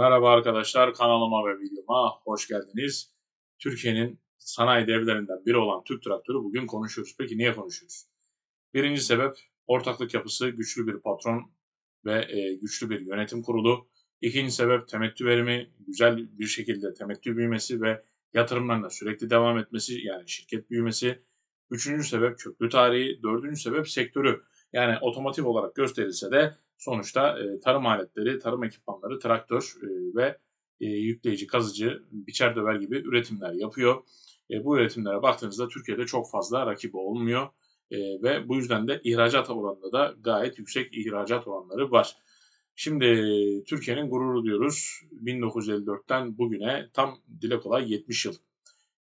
Merhaba arkadaşlar, kanalıma ve videoma hoş geldiniz. Türkiye'nin sanayi devlerinden biri olan Türk Traktörü bugün konuşuyoruz. Peki niye konuşuyoruz? Birinci sebep ortaklık yapısı, güçlü bir patron ve e, güçlü bir yönetim kurulu. İkinci sebep temettü verimi, güzel bir şekilde temettü büyümesi ve yatırımlarla sürekli devam etmesi yani şirket büyümesi. Üçüncü sebep köklü tarihi, dördüncü sebep sektörü. Yani otomotiv olarak gösterilse de sonuçta e, tarım aletleri, tarım ekipmanları, traktör e, ve e, yükleyici, kazıcı, biçer döver gibi üretimler yapıyor. E, bu üretimlere baktığınızda Türkiye'de çok fazla rakibi olmuyor e, ve bu yüzden de ihracat oranında da gayet yüksek ihracat oranları var. Şimdi Türkiye'nin gururu diyoruz. 1954'ten bugüne tam dile kolay 70 yıl.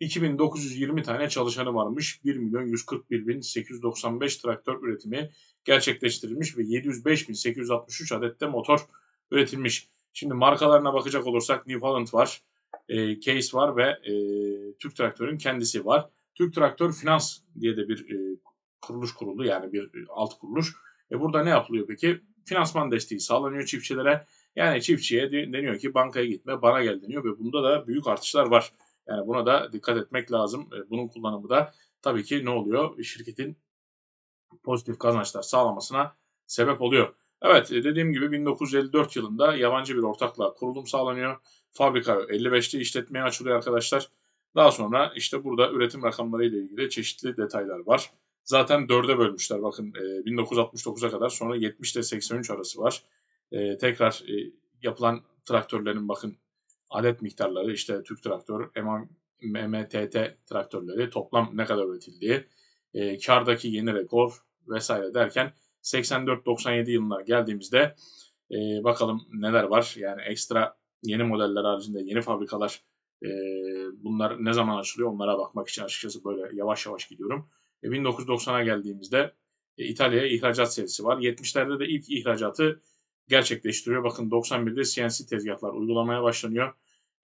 2920 tane çalışanı varmış. 1 milyon 141 bin 895 traktör üretimi gerçekleştirilmiş ve 705.863 adette motor üretilmiş. Şimdi markalarına bakacak olursak New Holland var, e, Case var ve e, Türk Traktör'ün kendisi var. Türk Traktör Finans diye de bir e, kuruluş kuruldu yani bir e, alt kuruluş. E burada ne yapılıyor peki? Finansman desteği sağlanıyor çiftçilere. Yani çiftçiye deniyor ki bankaya gitme bana gel deniyor ve bunda da büyük artışlar var. Yani buna da dikkat etmek lazım. E, bunun kullanımı da tabii ki ne oluyor? Şirketin pozitif kazançlar sağlamasına sebep oluyor. Evet e, dediğim gibi 1954 yılında yabancı bir ortakla kurulum sağlanıyor. Fabrika 55'te işletmeye açılıyor arkadaşlar. Daha sonra işte burada üretim rakamları ile ilgili çeşitli detaylar var. Zaten dörde bölmüşler bakın 1969'a e, kadar sonra 70 ile 83 arası var. Tekrar yapılan traktörlerin bakın adet miktarları işte Türk traktör, MMTT traktörleri toplam ne kadar üretildiği, e, kardaki yeni rekor vesaire derken 84-97 yılına geldiğimizde e, bakalım neler var. Yani ekstra yeni modeller haricinde yeni fabrikalar e, bunlar ne zaman açılıyor onlara bakmak için açıkçası böyle yavaş yavaş gidiyorum. E, 1990'a geldiğimizde e, İtalya'ya ihracat serisi var. 70'lerde de ilk ihracatı gerçekleştiriyor. Bakın 91'de CNC tezgahlar uygulamaya başlanıyor.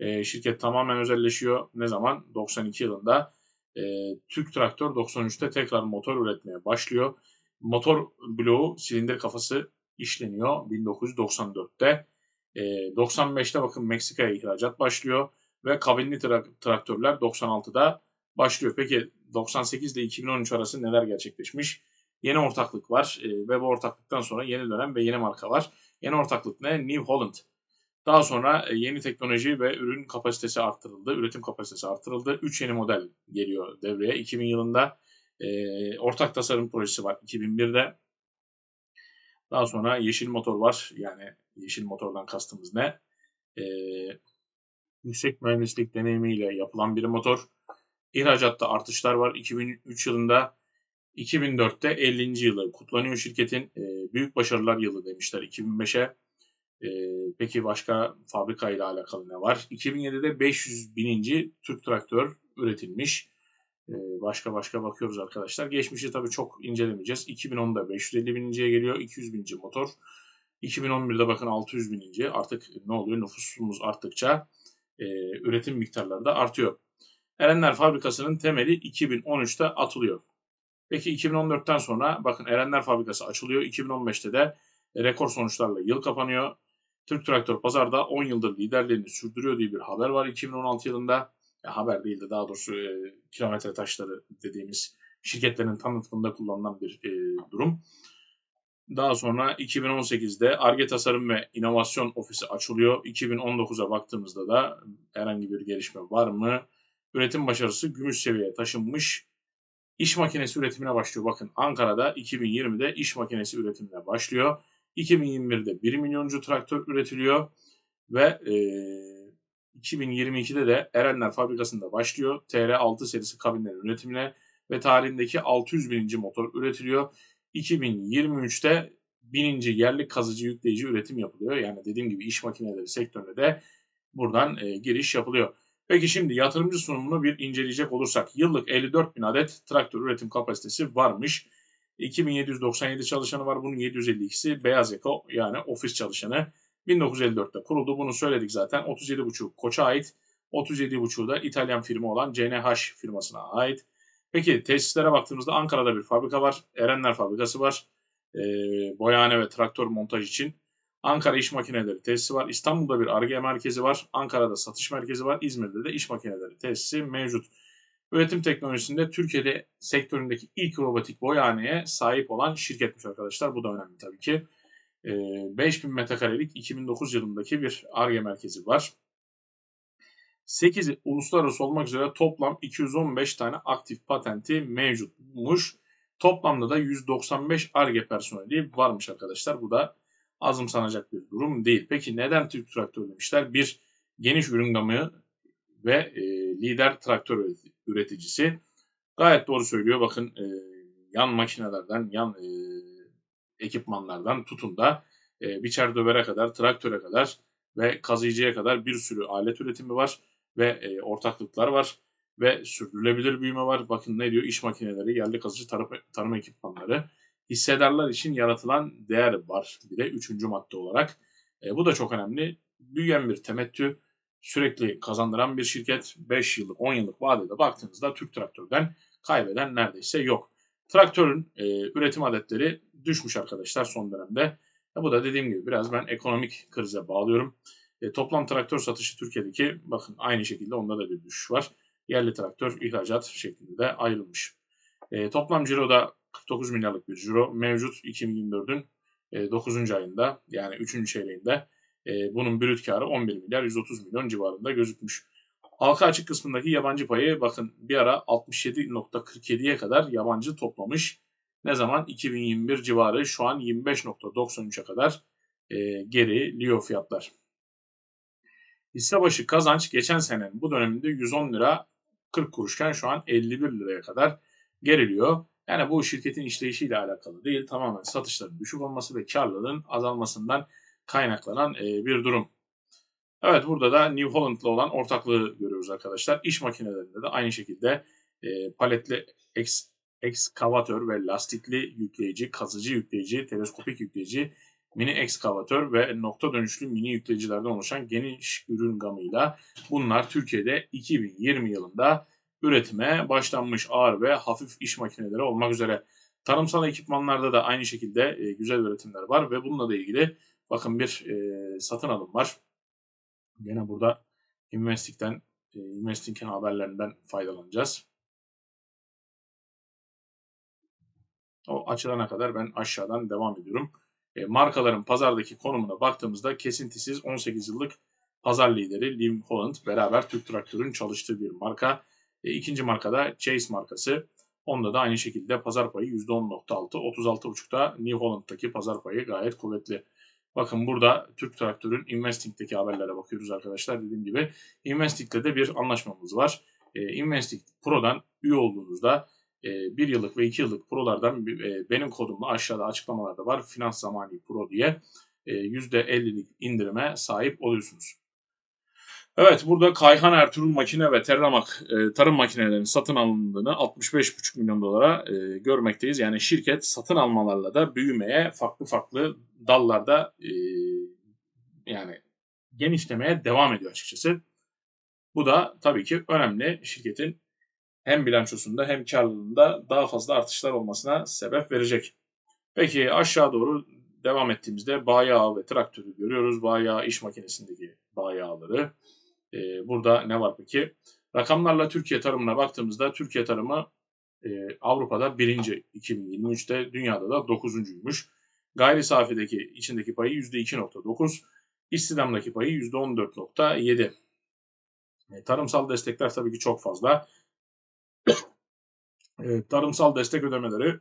E, şirket tamamen özelleşiyor. Ne zaman? 92 yılında. E, Türk Traktör 93'te tekrar motor üretmeye başlıyor. Motor bloğu silindir kafası işleniyor 1994'te. E, 95'te bakın Meksika'ya ihracat başlıyor ve kabinli tra- traktörler 96'da başlıyor. Peki 98 ile 2013 arası neler gerçekleşmiş? Yeni ortaklık var e, ve bu ortaklıktan sonra yeni dönem ve yeni marka var. Yeni ortaklık ne? New Holland. Daha sonra e, yeni teknoloji ve ürün kapasitesi arttırıldı, üretim kapasitesi arttırıldı. 3 yeni model geliyor devreye. 2000 yılında e, ortak tasarım projesi var 2001'de. Daha sonra yeşil motor var. Yani yeşil motordan kastımız ne? E, yüksek mühendislik deneyimiyle yapılan bir motor. İhracatta artışlar var. 2003 yılında 2004'te 50. yılı kutlanıyor şirketin. E, büyük başarılar yılı demişler 2005'e. E, peki başka fabrika ile alakalı ne var? 2007'de 500 bininci Türk traktör üretilmiş. E, başka başka bakıyoruz arkadaşlar. Geçmişi tabii çok incelemeyeceğiz. 2010'da 550 bininciye geliyor. 200 bininci motor. 2011'de bakın 600 bininci. Artık ne oluyor? Nüfusumuz arttıkça e, üretim miktarları da artıyor. Erenler Fabrikası'nın temeli 2013'te atılıyor. Peki 2014'ten sonra bakın Erenler Fabrikası açılıyor. 2015'te de rekor sonuçlarla yıl kapanıyor. Türk Traktör pazarda 10 yıldır liderliğini sürdürüyor diye bir haber var 2016 yılında. Ya haber değil de daha doğrusu e, kilometre taşları dediğimiz şirketlerin tanıtımında kullanılan bir e, durum. Daha sonra 2018'de ARGE Tasarım ve İnovasyon Ofisi açılıyor. 2019'a baktığımızda da herhangi bir gelişme var mı? Üretim başarısı gümüş seviyeye taşınmış. İş makinesi üretimine başlıyor. Bakın Ankara'da 2020'de iş makinesi üretimine başlıyor. 2021'de 1 milyoncu traktör üretiliyor ve e, 2022'de de Erenler fabrikasında başlıyor. TR6 serisi kabinlerin üretimine ve tarihindeki 600 bininci motor üretiliyor. 2023'te bininci yerli kazıcı yükleyici üretim yapılıyor. Yani dediğim gibi iş makineleri sektörüne de buradan e, giriş yapılıyor. Peki şimdi yatırımcı sunumunu bir inceleyecek olursak yıllık 54 bin adet traktör üretim kapasitesi varmış. 2797 çalışanı var. Bunun 752'si beyaz yaka yani ofis çalışanı. 1954'te kuruldu. Bunu söyledik zaten. 37,5 Koç'a ait. 37,5'u da İtalyan firma olan CNH firmasına ait. Peki tesislere baktığımızda Ankara'da bir fabrika var. Erenler fabrikası var. E, boyahane ve traktör montaj için. Ankara İş Makineleri tesisi var. İstanbul'da bir ARGE merkezi var. Ankara'da satış merkezi var. İzmir'de de iş makineleri tesisi mevcut. Üretim teknolojisinde Türkiye'de sektöründeki ilk robotik boyhaneye sahip olan şirketmiş arkadaşlar. Bu da önemli tabii ki. 5000 ee, metrekarelik 2009 yılındaki bir ARGE merkezi var. 8 uluslararası olmak üzere toplam 215 tane aktif patenti mevcutmuş. Toplamda da 195 ARGE personeli varmış arkadaşlar. Bu da azımsanacak bir durum değil. Peki neden Türk traktör demişler? Bir, geniş ürün gamı ve e, lider traktör üreticisi. Gayet doğru söylüyor. Bakın e, yan makinelerden, yan e, ekipmanlardan tutun da e, biçer dövere kadar, traktöre kadar ve kazıyıcıya kadar bir sürü alet üretimi var ve e, ortaklıklar var ve sürdürülebilir büyüme var. Bakın ne diyor? İş makineleri, yerli kazıcı tarım, tarım ekipmanları, hissedarlar için yaratılan değer var bir de üçüncü madde olarak. E, bu da çok önemli. Büyüyen bir temettü, sürekli kazandıran bir şirket. 5 yıllık, 10 yıllık vadede baktığınızda Türk Traktör'den kaybeden neredeyse yok. Traktörün e, üretim adetleri düşmüş arkadaşlar son dönemde. E, bu da dediğim gibi biraz ben ekonomik krize bağlıyorum. E, toplam traktör satışı Türkiye'deki bakın aynı şekilde onda da bir düşüş var. Yerli traktör ihracat şeklinde de ayrılmış. E, toplam ciroda 49 milyarlık bir ciro mevcut 2024'ün e, 9. ayında yani 3. çeyreğinde e, bunun brüt karı 11 milyar 130 milyon civarında gözükmüş. Halka açık kısmındaki yabancı payı bakın bir ara 67.47'ye kadar yabancı toplamış. Ne zaman? 2021 civarı şu an 25.93'e kadar e, geriliyor fiyatlar. Hisse başı kazanç geçen senenin bu döneminde 110 lira 40 kuruşken şu an 51 liraya kadar geriliyor. Yani bu şirketin işleyişiyle alakalı değil. Tamamen satışların düşük olması ve karlılığın azalmasından kaynaklanan e, bir durum. Evet burada da New Holland'la olan ortaklığı görüyoruz arkadaşlar. İş makinelerinde de aynı şekilde e, paletli eks, ekskavatör ve lastikli yükleyici, kazıcı yükleyici, teleskopik yükleyici, mini ekskavatör ve nokta dönüşlü mini yükleyicilerden oluşan geniş ürün gamıyla bunlar Türkiye'de 2020 yılında üretime başlanmış ağır ve hafif iş makineleri olmak üzere. Tarımsal ekipmanlarda da aynı şekilde e, güzel üretimler var ve bununla da ilgili bakın bir e, satın alım var. Yine burada Investing'den, e, Investing'in haberlerinden faydalanacağız. O açılana kadar ben aşağıdan devam ediyorum. E, markaların pazardaki konumuna baktığımızda kesintisiz 18 yıllık pazar lideri Liv Holland beraber Türk Traktör'ün çalıştığı bir marka. E, ikinci markada Chase markası. Onda da aynı şekilde pazar payı %10.6. 36.5'da New Holland'daki pazar payı gayet kuvvetli. Bakın burada Türk Traktör'ün Investing'deki haberlere bakıyoruz arkadaşlar. Dediğim gibi Investing'de de bir anlaşmamız var. E, Investing Pro'dan üye olduğunuzda e, yıllık ve iki yıllık Pro'lardan e, benim kodumla aşağıda açıklamalarda var. Finans Zamani Pro diye e, %50'lik indirime sahip oluyorsunuz. Evet burada Kayhan Ertuğrul makine ve Terramak e, tarım makinelerinin satın alındığını 65,5 milyon dolara e, görmekteyiz. Yani şirket satın almalarla da büyümeye farklı farklı dallarda e, yani genişlemeye devam ediyor açıkçası. Bu da tabii ki önemli şirketin hem bilançosunda hem karlılığında daha fazla artışlar olmasına sebep verecek. Peki aşağı doğru devam ettiğimizde bağ ve traktörü görüyoruz. Bağ iş makinesindeki bağ e, burada ne var peki? Rakamlarla Türkiye tarımına baktığımızda Türkiye tarımı e, Avrupa'da birinci 2023'te dünyada da dokuzuncuymuş. Gayri safideki içindeki payı %2.9, istihdamdaki payı %14.7. E, tarımsal destekler tabii ki çok fazla. e, tarımsal destek ödemeleri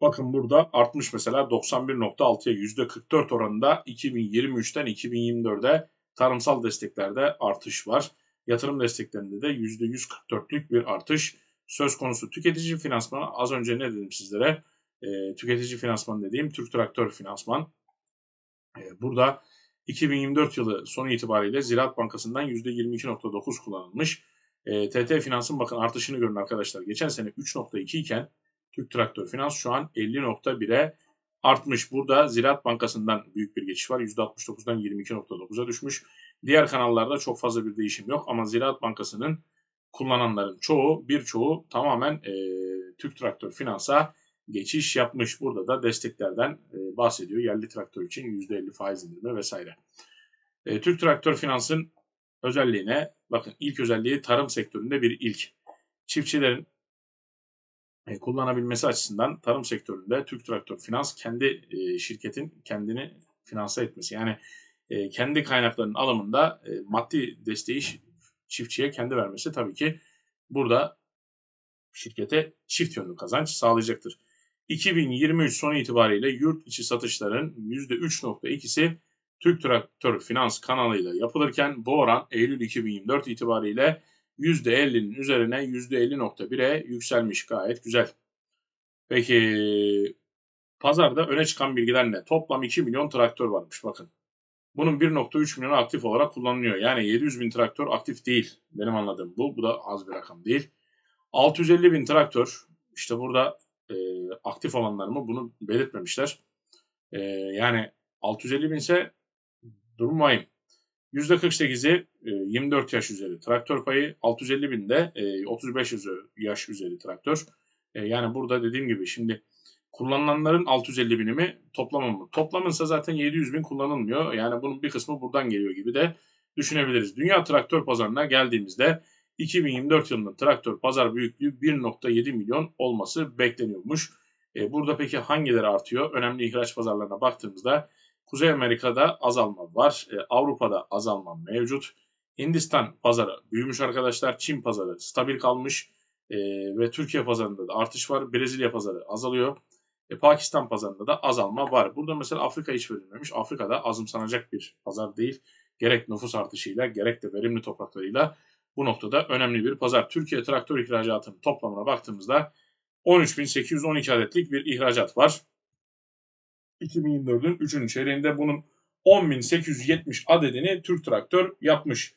bakın burada artmış mesela 91.6'ya %44 oranında 2023'ten 2024'e Tarımsal desteklerde artış var. Yatırım desteklerinde de %144'lük bir artış söz konusu. Tüketici finansmanı az önce ne dedim sizlere? E, tüketici finansman dediğim Türk Traktör Finansman. E, burada 2024 yılı sonu itibariyle Ziraat Bankası'ndan %22.9 kullanılmış. E, TT Finans'ın bakın artışını görün arkadaşlar. Geçen sene 3.2 iken Türk Traktör Finans şu an 50.1'e artmış. Burada Ziraat Bankası'ndan büyük bir geçiş var. %69'dan 22.9'a düşmüş. Diğer kanallarda çok fazla bir değişim yok ama Ziraat Bankası'nın kullananların çoğu, birçoğu tamamen e, Türk Traktör Finans'a geçiş yapmış. Burada da desteklerden e, bahsediyor. Yerli traktör için %50 faiz indirme vesaire. E, Türk Traktör Finans'ın özelliğine bakın ilk özelliği tarım sektöründe bir ilk. Çiftçilerin kullanabilmesi açısından tarım sektöründe Türk Traktör Finans kendi e, şirketin kendini finanse etmesi. Yani e, kendi kaynaklarının alımında e, maddi desteği çiftçiye kendi vermesi tabii ki burada şirkete çift yönlü kazanç sağlayacaktır. 2023 sonu itibariyle yurt içi satışların %3.2'si Türk Traktör Finans kanalıyla yapılırken bu oran Eylül 2024 itibariyle %50'nin üzerine %50.1'e yükselmiş gayet güzel. Peki pazarda öne çıkan bilgiler ne? Toplam 2 milyon traktör varmış bakın. Bunun 1.3 milyonu aktif olarak kullanılıyor. Yani 700 bin traktör aktif değil. Benim anladığım bu. Bu da az bir rakam değil. 650 bin traktör işte burada e, aktif olanlar mı bunu belirtmemişler. E, yani 650 bin ise durmayın. %48'i 24 yaş üzeri traktör payı, 650 binde 35 yaş üzeri traktör. E, yani burada dediğim gibi şimdi kullanılanların 650 bini mi toplamı mı? Toplamınsa zaten 700 bin kullanılmıyor. Yani bunun bir kısmı buradan geliyor gibi de düşünebiliriz. Dünya traktör pazarına geldiğimizde 2024 yılında traktör pazar büyüklüğü 1.7 milyon olması bekleniyormuş. E, burada peki hangileri artıyor? Önemli ihraç pazarlarına baktığımızda Kuzey Amerika'da azalma var. E, Avrupa'da azalma mevcut. Hindistan pazarı büyümüş arkadaşlar. Çin pazarı stabil kalmış. E, ve Türkiye pazarında da artış var. Brezilya pazarı azalıyor. E, Pakistan pazarında da azalma var. Burada mesela Afrika hiç verilmemiş. Afrika'da azımsanacak bir pazar değil. Gerek nüfus artışıyla gerek de verimli topraklarıyla bu noktada önemli bir pazar. Türkiye traktör ihracatının toplamına baktığımızda 13.812 adetlik bir ihracat var. 2024'ün 3. çeyreğinde bunun 10.870 adedini Türk Traktör yapmış.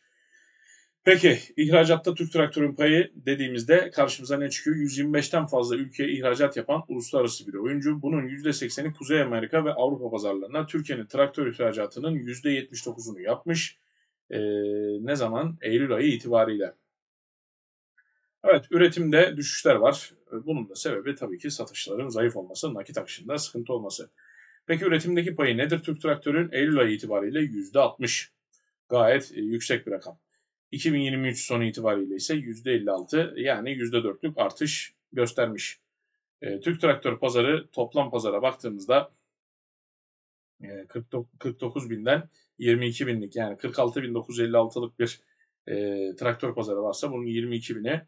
Peki ihracatta Türk Traktör'ün payı dediğimizde karşımıza ne çıkıyor? 125'ten fazla ülkeye ihracat yapan uluslararası bir oyuncu. Bunun %80'i Kuzey Amerika ve Avrupa pazarlarına Türkiye'nin traktör ihracatının %79'unu yapmış. Ee, ne zaman? Eylül ayı itibariyle. Evet üretimde düşüşler var. Bunun da sebebi tabii ki satışların zayıf olması, nakit akışında sıkıntı olması. Peki üretimdeki payı nedir Türk Traktör'ün? Eylül ayı itibariyle %60. Gayet e, yüksek bir rakam. 2023 sonu itibariyle ise %56 yani %4'lük artış göstermiş. E, Türk Traktör pazarı toplam pazara baktığımızda e, 49 binden 22 binlik yani 46.956'lık bir e, traktör pazarı varsa bunun 22 bini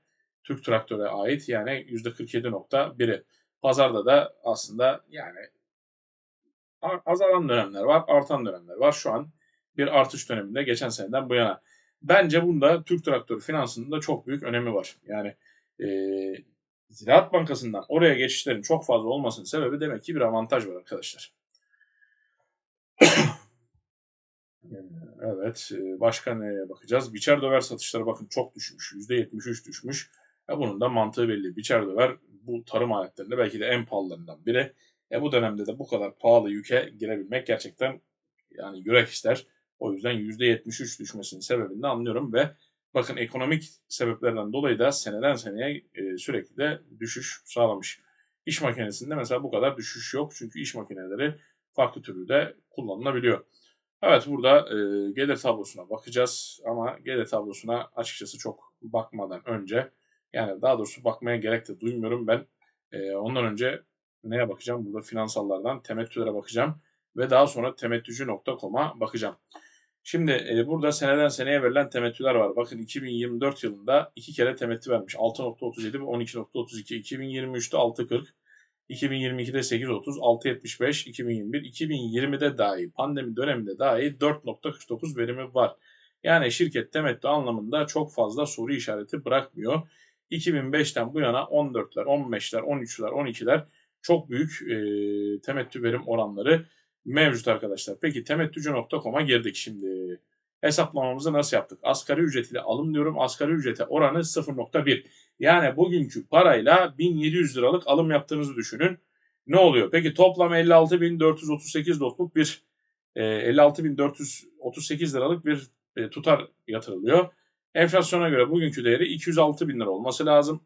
Türk Traktör'e ait yani %47.1'i. Pazarda da aslında yani azalan dönemler var, artan dönemler var. Şu an bir artış döneminde geçen seneden bu yana. Bence bunda Türk Traktör finansının da çok büyük önemi var. Yani e, Ziraat Bankası'ndan oraya geçişlerin çok fazla olmasının sebebi demek ki bir avantaj var arkadaşlar. evet, başka neye bakacağız? Biçer döver satışları bakın çok düşmüş. %73 düşmüş. Ya bunun da mantığı belli. Biçer döver bu tarım aletlerinde belki de en pahalılarından biri. E bu dönemde de bu kadar pahalı yüke girebilmek gerçekten yani yürek ister. O yüzden %73 düşmesinin sebebini de anlıyorum ve bakın ekonomik sebeplerden dolayı da seneden seneye e, sürekli de düşüş sağlamış. İş makinesinde mesela bu kadar düşüş yok çünkü iş makineleri farklı türlü de kullanılabiliyor. Evet burada e, gelir tablosuna bakacağız ama gelir tablosuna açıkçası çok bakmadan önce yani daha doğrusu bakmaya gerek de duymuyorum ben. E, ondan önce neye bakacağım? Burada finansallardan temettülere bakacağım ve daha sonra temettücü.com'a bakacağım. Şimdi e, burada seneden seneye verilen temettüler var. Bakın 2024 yılında iki kere temettü vermiş. 6.37 ve 12.32. 2023'te 6.40. 2022'de 8.30, 6.75, 2021, 2020'de dahi pandemi döneminde dahi 4.49 verimi var. Yani şirket temettü anlamında çok fazla soru işareti bırakmıyor. 2005'ten bu yana 14'ler, 15'ler, 13'ler, 12'ler çok büyük e, temettü verim oranları mevcut arkadaşlar. Peki temettücü.com'a girdik şimdi. Hesaplamamızı nasıl yaptık? Asgari ücret ile alım diyorum. Asgari ücrete oranı 0.1. Yani bugünkü parayla 1700 liralık alım yaptığınızı düşünün. Ne oluyor? Peki toplam 56.438 dotluk bir e, 56.438 liralık bir e, tutar yatırılıyor. Enflasyona göre bugünkü değeri 206 bin lira olması lazım.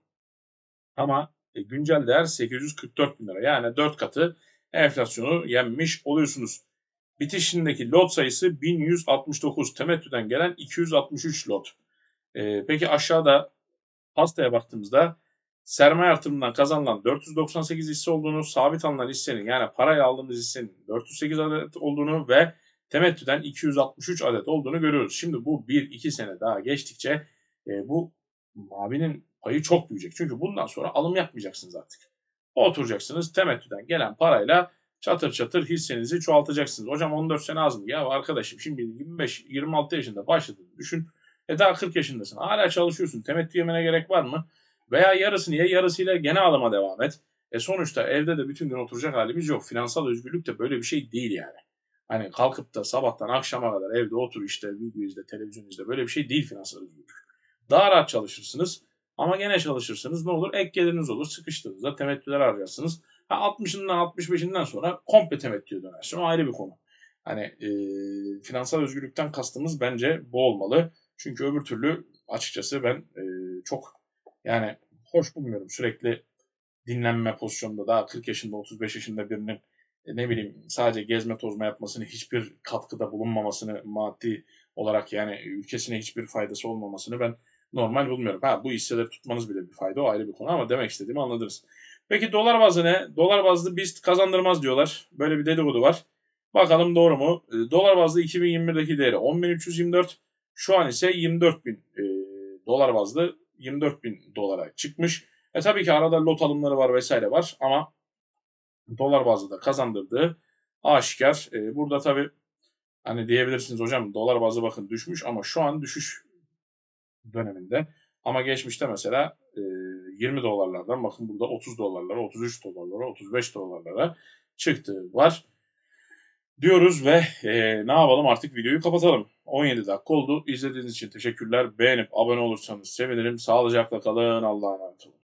Ama E, güncel değer 844 bin lira. Yani 4 katı enflasyonu yenmiş oluyorsunuz. Bitişindeki lot sayısı 1169. Temettüden gelen 263 lot. E, peki aşağıda pastaya baktığımızda sermaye artırımından kazanılan 498 hisse olduğunu, sabit alınan hissenin yani parayla aldığımız hissenin 408 adet olduğunu ve temettüden 263 adet olduğunu görüyoruz. Şimdi bu 1-2 sene daha geçtikçe e, bu mavinin payı çok büyüyecek. Çünkü bundan sonra alım yapmayacaksınız artık. Oturacaksınız temettüden gelen parayla çatır çatır hissenizi çoğaltacaksınız. Hocam 14 sene az mı? Ya arkadaşım şimdi 25-26 yaşında başladın düşün. E daha 40 yaşındasın. Hala çalışıyorsun. Temettü yemene gerek var mı? Veya yarısını ye yarısıyla gene alıma devam et. E sonuçta evde de bütün gün oturacak halimiz yok. Finansal özgürlük de böyle bir şey değil yani. Hani kalkıp da sabahtan akşama kadar evde otur işte video izle, televizyon izle böyle bir şey değil finansal özgürlük. Daha rahat çalışırsınız ama gene çalışırsınız ne olur? Ek geliriniz olur. Sıkıştığınızda temettüler harcarsınız. Ha 60'ından 65'inden sonra komple temettüye dönersin. O ayrı bir konu. Hani e, finansal özgürlükten kastımız bence bu olmalı. Çünkü öbür türlü açıkçası ben e, çok yani hoş bulmuyorum sürekli dinlenme pozisyonunda daha 40 yaşında 35 yaşında birinin e, ne bileyim sadece gezme tozma yapmasını hiçbir katkıda bulunmamasını maddi olarak yani ülkesine hiçbir faydası olmamasını ben normal bulmuyorum. Ha bu hisseleri tutmanız bile bir fayda o ayrı bir konu ama demek istediğimi anladınız. Peki dolar bazlı ne? Dolar bazlı BIST kazandırmaz diyorlar. Böyle bir dedikodu var. Bakalım doğru mu? E, dolar bazlı 2021'deki değeri 10.324. Şu an ise 24.000 e, dolar bazlı 24.000 dolara çıkmış. E tabii ki arada lot alımları var vesaire var ama dolar bazlı da kazandırdığı aşikar. E, burada tabii hani diyebilirsiniz hocam dolar bazlı bakın düşmüş ama şu an düşüş döneminde. Ama geçmişte mesela e, 20 dolarlardan bakın burada 30 dolarlara, 33 dolarlara, 35 dolarlara çıktığı var. Diyoruz ve e, ne yapalım artık videoyu kapatalım. 17 dakika oldu. İzlediğiniz için teşekkürler. Beğenip abone olursanız sevinirim. Sağlıcakla kalın. Allah'a emanet olun.